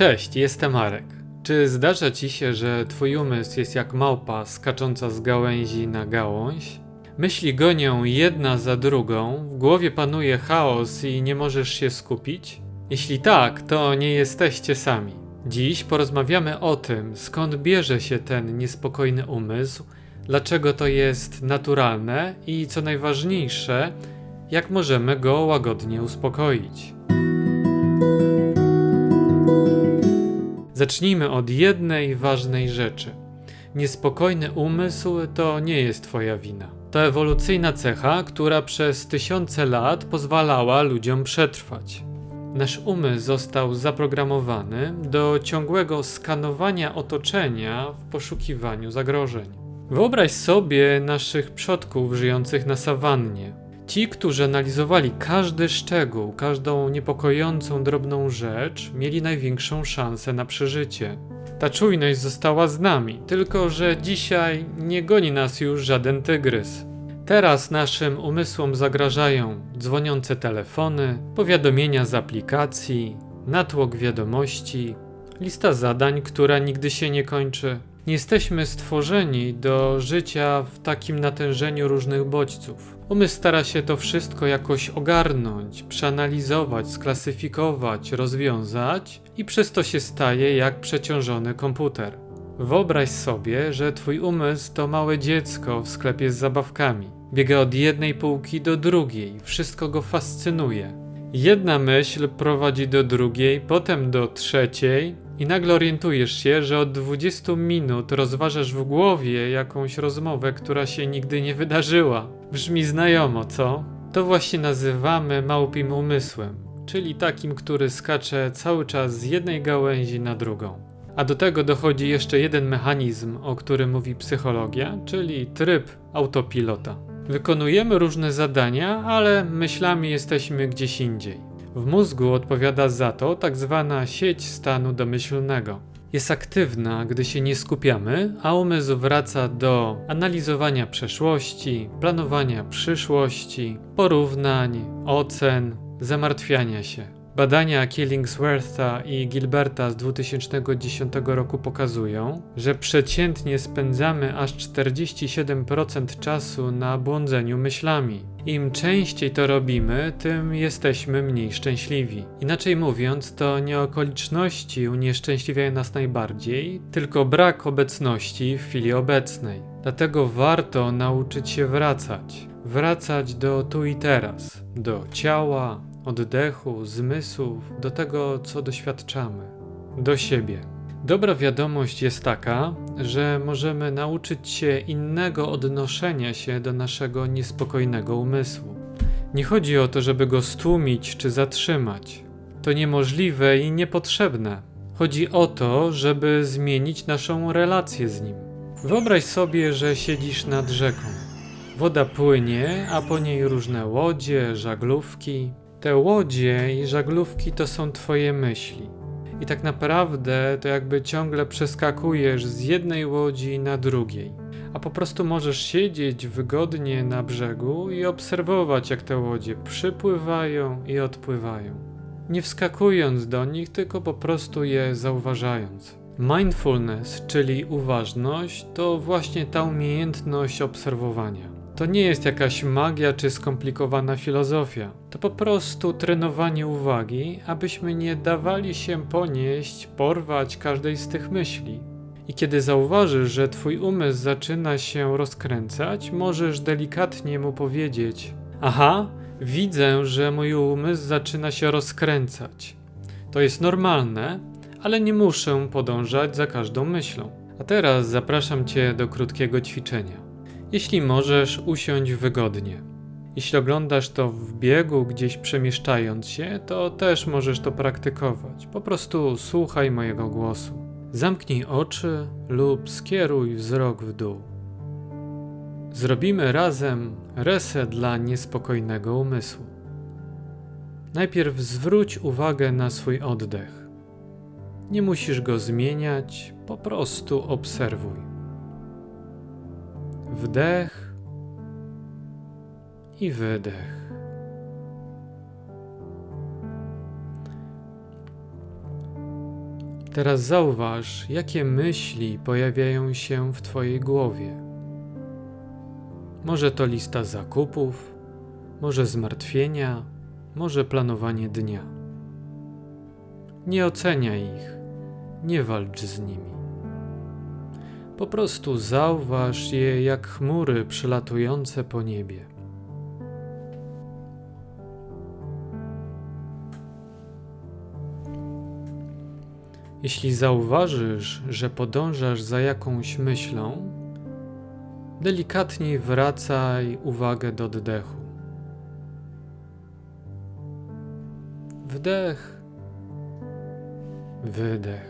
Cześć, jestem Marek. Czy zdarza ci się, że twój umysł jest jak małpa skacząca z gałęzi na gałąź? Myśli gonią jedna za drugą, w głowie panuje chaos i nie możesz się skupić? Jeśli tak, to nie jesteście sami. Dziś porozmawiamy o tym, skąd bierze się ten niespokojny umysł, dlaczego to jest naturalne i co najważniejsze, jak możemy go łagodnie uspokoić. Zacznijmy od jednej ważnej rzeczy. Niespokojny umysł to nie jest Twoja wina. To ewolucyjna cecha, która przez tysiące lat pozwalała ludziom przetrwać. Nasz umysł został zaprogramowany do ciągłego skanowania otoczenia w poszukiwaniu zagrożeń. Wyobraź sobie naszych przodków żyjących na sawannie. Ci, którzy analizowali każdy szczegół, każdą niepokojącą drobną rzecz, mieli największą szansę na przeżycie. Ta czujność została z nami, tylko że dzisiaj nie goni nas już żaden tygrys. Teraz naszym umysłom zagrażają dzwoniące telefony, powiadomienia z aplikacji, natłok wiadomości, lista zadań, która nigdy się nie kończy. Nie jesteśmy stworzeni do życia w takim natężeniu różnych bodźców. Umysł stara się to wszystko jakoś ogarnąć, przeanalizować, sklasyfikować, rozwiązać i przez to się staje jak przeciążony komputer. Wyobraź sobie, że twój umysł to małe dziecko w sklepie z zabawkami. Biega od jednej półki do drugiej, wszystko go fascynuje. Jedna myśl prowadzi do drugiej, potem do trzeciej, i nagle orientujesz się, że od 20 minut rozważasz w głowie jakąś rozmowę, która się nigdy nie wydarzyła. Brzmi znajomo, co? To właśnie nazywamy małpim umysłem, czyli takim, który skacze cały czas z jednej gałęzi na drugą. A do tego dochodzi jeszcze jeden mechanizm, o którym mówi psychologia, czyli tryb autopilota. Wykonujemy różne zadania, ale myślami jesteśmy gdzieś indziej. W mózgu odpowiada za to tak zwana sieć stanu domyślnego. Jest aktywna, gdy się nie skupiamy, a umysł wraca do analizowania przeszłości, planowania przyszłości, porównań, ocen, zamartwiania się. Badania Killingswortha i Gilberta z 2010 roku pokazują, że przeciętnie spędzamy aż 47% czasu na błądzeniu myślami. Im częściej to robimy, tym jesteśmy mniej szczęśliwi. Inaczej mówiąc, to nie okoliczności unieszczęśliwiają nas najbardziej, tylko brak obecności w chwili obecnej. Dlatego warto nauczyć się wracać. Wracać do tu i teraz, do ciała, oddechu, zmysłów, do tego, co doświadczamy, do siebie. Dobra wiadomość jest taka, że możemy nauczyć się innego odnoszenia się do naszego niespokojnego umysłu. Nie chodzi o to, żeby go stłumić czy zatrzymać. To niemożliwe i niepotrzebne. Chodzi o to, żeby zmienić naszą relację z nim. Wyobraź sobie, że siedzisz nad rzeką. Woda płynie, a po niej różne łodzie, żaglówki. Te łodzie i żaglówki to są Twoje myśli. I tak naprawdę to jakby ciągle przeskakujesz z jednej łodzi na drugiej. A po prostu możesz siedzieć wygodnie na brzegu i obserwować, jak te łodzie przypływają i odpływają. Nie wskakując do nich, tylko po prostu je zauważając. Mindfulness, czyli uważność, to właśnie ta umiejętność obserwowania. To nie jest jakaś magia czy skomplikowana filozofia. To po prostu trenowanie uwagi, abyśmy nie dawali się ponieść, porwać każdej z tych myśli. I kiedy zauważysz, że twój umysł zaczyna się rozkręcać, możesz delikatnie mu powiedzieć: Aha, widzę, że mój umysł zaczyna się rozkręcać. To jest normalne, ale nie muszę podążać za każdą myślą. A teraz zapraszam Cię do krótkiego ćwiczenia. Jeśli możesz, usiądź wygodnie. Jeśli oglądasz to w biegu, gdzieś przemieszczając się, to też możesz to praktykować. Po prostu słuchaj mojego głosu. Zamknij oczy lub skieruj wzrok w dół. Zrobimy razem reset dla niespokojnego umysłu. Najpierw zwróć uwagę na swój oddech. Nie musisz go zmieniać, po prostu obserwuj. Wdech i wydech. Teraz zauważ, jakie myśli pojawiają się w Twojej głowie. Może to lista zakupów, może zmartwienia, może planowanie dnia. Nie oceniaj ich, nie walcz z nimi. Po prostu zauważ je jak chmury przelatujące po niebie. Jeśli zauważysz, że podążasz za jakąś myślą, delikatnie wracaj uwagę do oddechu. Wdech, wydech.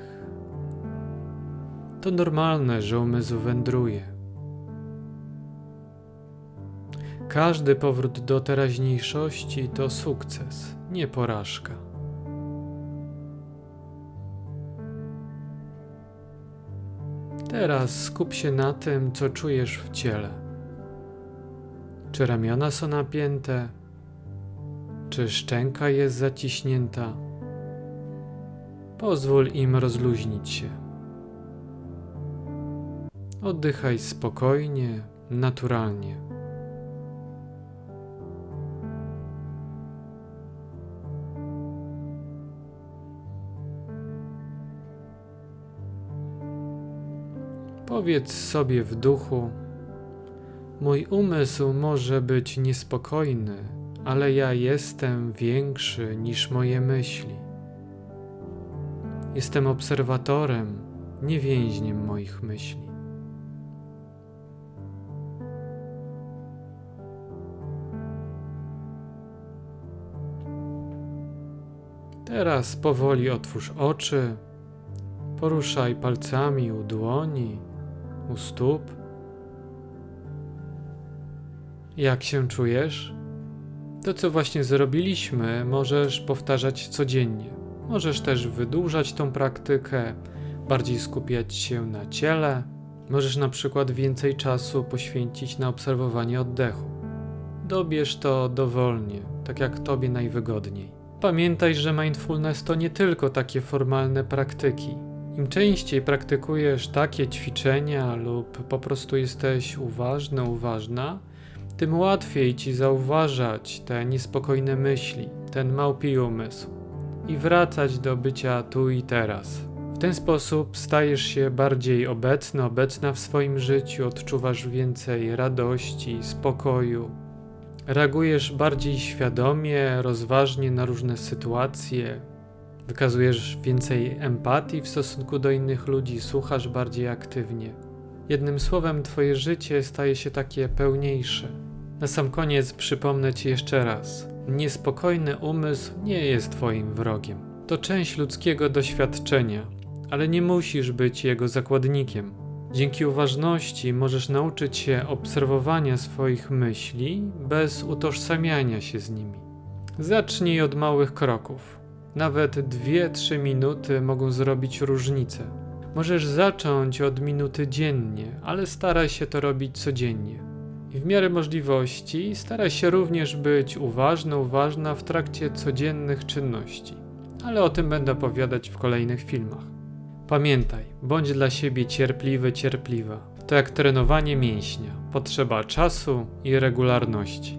To normalne, że umysł wędruje. Każdy powrót do teraźniejszości to sukces, nie porażka. Teraz skup się na tym, co czujesz w ciele. Czy ramiona są napięte? Czy szczęka jest zaciśnięta? Pozwól im rozluźnić się. Oddychaj spokojnie, naturalnie. Powiedz sobie w duchu: Mój umysł może być niespokojny, ale ja jestem większy niż moje myśli. Jestem obserwatorem, nie więźniem moich myśli. Teraz powoli otwórz oczy, poruszaj palcami u dłoni, u stóp. Jak się czujesz? To, co właśnie zrobiliśmy, możesz powtarzać codziennie. Możesz też wydłużać tą praktykę, bardziej skupiać się na ciele. Możesz na przykład więcej czasu poświęcić na obserwowanie oddechu. Dobierz to dowolnie, tak jak tobie najwygodniej. Pamiętaj, że mindfulness to nie tylko takie formalne praktyki. Im częściej praktykujesz takie ćwiczenia lub po prostu jesteś uważny, uważna, tym łatwiej ci zauważać te niespokojne myśli, ten małpi umysł i wracać do bycia tu i teraz. W ten sposób stajesz się bardziej obecny, obecna w swoim życiu, odczuwasz więcej radości, spokoju, reagujesz bardziej świadomie, rozważnie na różne sytuacje, wykazujesz więcej empatii w stosunku do innych ludzi, słuchasz bardziej aktywnie. Jednym słowem, Twoje życie staje się takie pełniejsze. Na sam koniec przypomnę Ci jeszcze raz: niespokojny umysł nie jest Twoim wrogiem. To część ludzkiego doświadczenia, ale nie musisz być jego zakładnikiem. Dzięki uważności możesz nauczyć się obserwowania swoich myśli bez utożsamiania się z nimi. Zacznij od małych kroków. Nawet 2-3 minuty mogą zrobić różnicę. Możesz zacząć od minuty dziennie, ale staraj się to robić codziennie. I w miarę możliwości staraj się również być uważny, uważna w trakcie codziennych czynności. Ale o tym będę opowiadać w kolejnych filmach. Pamiętaj, bądź dla siebie cierpliwy, cierpliwa. To jak trenowanie mięśnia. Potrzeba czasu i regularności.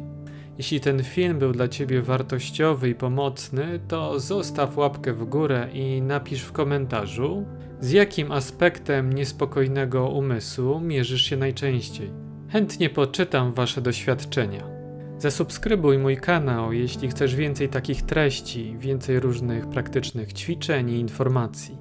Jeśli ten film był dla Ciebie wartościowy i pomocny, to zostaw łapkę w górę i napisz w komentarzu, z jakim aspektem niespokojnego umysłu mierzysz się najczęściej. Chętnie poczytam Wasze doświadczenia. Zasubskrybuj mój kanał, jeśli chcesz więcej takich treści, więcej różnych praktycznych ćwiczeń i informacji.